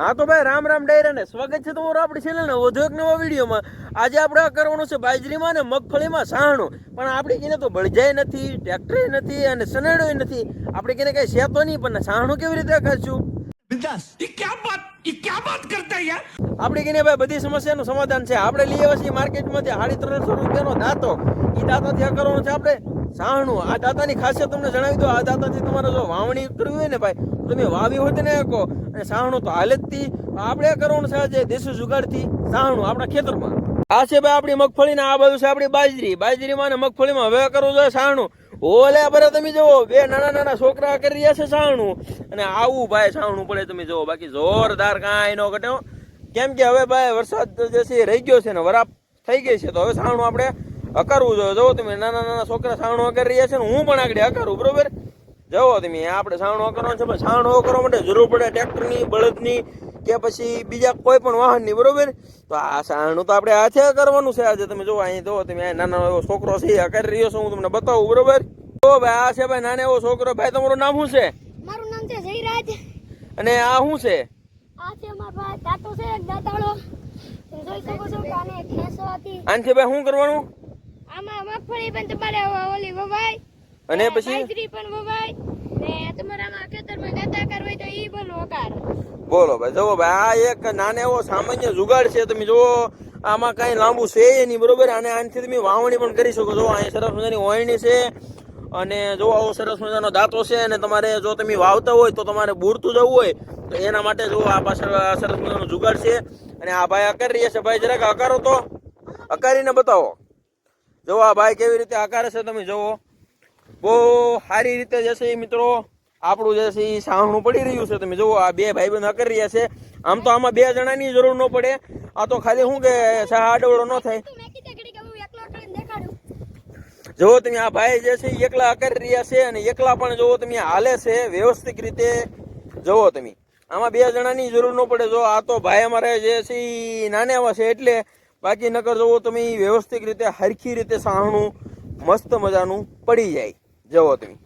હા તો ભાઈ, રામ રામ ડાયરા ને સ્વાગત છે તમારું આપણી ચેનલ ને વધુ એક નવા વિડીયોમાં, આજે આપણે આ કરવાનું છે બાજરીમાં ને મગફળીમાં સાહણું પણ આપણે કીને તો બળજાય નથી, ટ્રેક્ટરે નથી અને સનેડોય નથી. આપણે કીને કઈ શેતો નહીં, પણ સાહણું કેવી રીતે કરશું આપણે કહીને ભાઈ બધી સમસ્યાનું સમાધાન છે. આપણે લઈ આવ્યા છીએ માર્કેટમાંથી સાડી ત્રણસો રૂપિયાનો દાંતો. એ દાંતાથી આ કરવાનું છે આપણે. સાહણું આ દાંતાની ખાસિયત તમને જણાવી દો આ દાંતાથી તમારે જો વાવણી કરવી હોય ને ભાઈ તમે વાવી હોય ને કહો અને સાહણું તો હાલતથી આપણે કરવાનું છે આજે દેશી જુગાડથી. સાહણું આપણા ખેતરમાં. આ છે ભાઈ આપણી મગફળીના આ બાજુ છે આપણી બાજરી. બાજરીમાં ને મગફળીમાં હવે કરવું જોઈએ સાહણું ઓલે બરે તમે જુઓ, બે નાના નાના છોકરા કરી રહ્યા છે સાહણું અને આવું ભાઈ સાહણું પડે તમે જુઓ. બાકી જોરદાર કાંઈ નો ઘટ્યો. કેમ કે હવે ભાઈ વરસાદ જે છે રહી ગયો છે ને વરાપ થઈ ગઈ છે તો હવે સાણું આપણે અકારવું જોઈએ. જો તમે નાના નાના છોકરા સાણું અકારી રહ્યા છે ને હું પણ આગળ અકારું બરોબર? જવો તમે આપણે સાણું અકારવાનું છે પણ સાણું અકારવા માટે જરૂર પડે ટ્રેક્ટરની બળદની કે પછી બીજા કોઈ પણ વાહનની બરોબર? તો આ સાણું તો આપણે હાથે કરવાનું છે આજે. તમે જુઓ અહીં જો તમે નાનો એવો છોકરો છે અકારી રહ્યો છો હું તમને બતાવું બરોબર? તો ભાઈ આ છે ભાઈ નાનો એવો છોકરો. ભાઈ તમારું નામ શું છે? મારું નામ છે જયરાજ. અને આ શું છે? છે મારા ભાઈ. દાંતો છે એક દાંતાળો જોઈ શકો છો કે ખેંચો હતી. આનથી ભાઈ શું કરવાનું? આમાં મગફળી પણ તમારે ઓલી વવાય અને પછી? બાજરી પણ વવાય ને તમારામાં ખેતરમાં દાંતા કરવા તો ઈ પણ વકાર બોલો ભાઈ જુઓ ભાઈ આ એક નાનો એવો સામાન્ય જુગાડ છે. તમે જુઓ આમાં કાંઈ લાંબુ છે નહીં બરોબર? અને આનાથી તમે વાવણી પણ કરી શકો છો. અહીં સરસ મજાની ઓયણી છે. અને જો આવો સરસ મજાનો દાંતો છે અને તમારે જો તમે વાવતા હોય તો તમારે બૂરતું જવું હોય, તો એના માટે જો આ પાછળ સરસ મજાનો જુગાડ છે. અને આ ભાઈ અકારી રહ્યા છે. ભાઈ, જરાક અકારો તો. અકારીને બતાવો. જો આ ભાઈ કેવી રીતે આકારે છે તમે જુઓ. બહુ સારી રીતે જે છે મિત્રો, આપણું જે છે એ સાહણું પડી રહ્યું છે. તમે જુઓ, આ બે ભાઈ બંધ કરી રહ્યા છે. આમ તો આમાં બે જણાની જરૂર ન પડે. આ તો ખાલી શું કે, સાહ આડવડો ન થાય તું મેં કીધું ઘડી કે હું એકલો કરીને દેખાડું જુઓ તમે આ ભાઈ જે છે એકલા કરી રહ્યા છે અને એકલા પણ જુઓ તમે હાલે છે વ્યવસ્થિત રીતે, જુઓ તમે. આમાં બે જણાની જરૂર ન પડે. જો આ તો ભાઈ અમારે જે છે એ નાને એવા છે એટલે બાકી નકર જુઓ તમે વ્યવસ્થિત રીતે, હરખી રીતે સાહણું મસ્ત મજાનું પડી જાય. જુઓ તમે.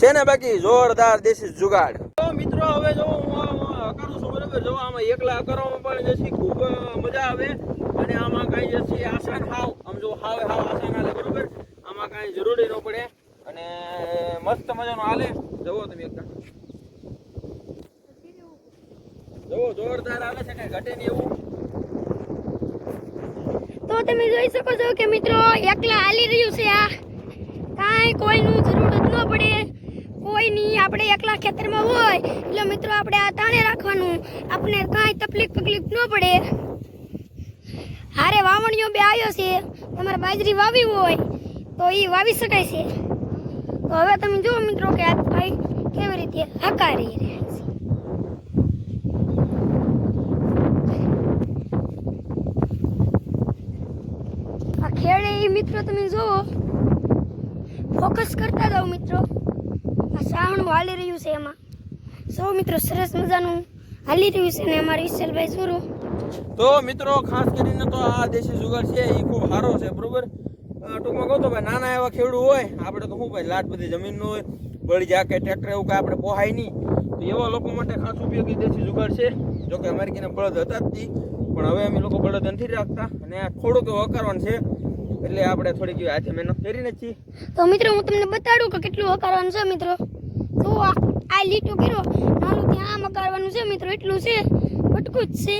છે ને બાકી? જોરદાર દેશી જુગાડ. મિત્રો, હવે જો કરું છું, બરાબર? જો આમાં એકલા કરવામાં પણ જે છે ખૂબ મજા આવે. અને આમાં કાંઈ જે છે આસાન હાવ. આમ જો હાવે, હાવ આસાન હાલે. જરૂરી ન અને મસ્ત મજાનો હાલે જવો તમે એક જવો જોરદાર હાલે છે કઈ ઘટે નહીં એવું. તો તમે જોઈ શકો છો કે મિત્રો, એકલા હાલી રહ્યું છે આ. કાંઈ કોઈનું જરૂર જ ન પડે. કોઈની આપણે એકલા ખેતરમાં હોય, એટલે મિત્રો આપણે આ તાણે રાખવાનું. આપણે કાંઈ તકલીફ તકલીફ ન પડે. હારે વાવણીઓ બે આવ્યો છે. તમારે બાજરી વાવી હોય તો એ વાવી શકાય છે. તો હવે તમે જુઓ મિત્રો કે આ ભાઈ કેવી રીતે આકારી રહ્યા છે. આ ખેડે એ મિત્રો તમે જુઓ. ફોકસ કરતા જાઓ મિત્રો. આ સાવણું હાલી રહ્યું છે એમાં. સૌ મિત્રો, સરસ મજાનું હાલી રહ્યું છે ને અમારા વિશાલભાઈ સુરો તો મિત્રો, ખાસ કરીને તો આ દેશી જુગાર છે એ ખૂબ સારો છે, બરોબર? ટૂંકમાં કહું તો ભાઈ, નાના એવા ખેડૂત હોય, આપણે તો શું ભાઈ, લાટ બધી જમીન હોય, બળી જા કે ટ્રેક્ટર એવું કે આપણે પોહાય નહીં. તો એવા લોકો માટે ખાસ ઉપયોગી દેશી જુગાર છે. જો કે અમારી કીને બળદ હતા જ પણ હવે અમે લોકો બળદ નથી રાખતા અને થોડુંક એવું અકારવાનું છે. એટલે આપણે થોડીક હાથે મહેનત કરીને છીએ. તો મિત્રો, હું તમને બતાડું કે કેટલું હકારવાનું છે મિત્રો? તો આ લીટો કર્યો, નાનું ત્યાં આમ હકારવાનું છે મિત્રો, એટલું છે, બટકું જ છે.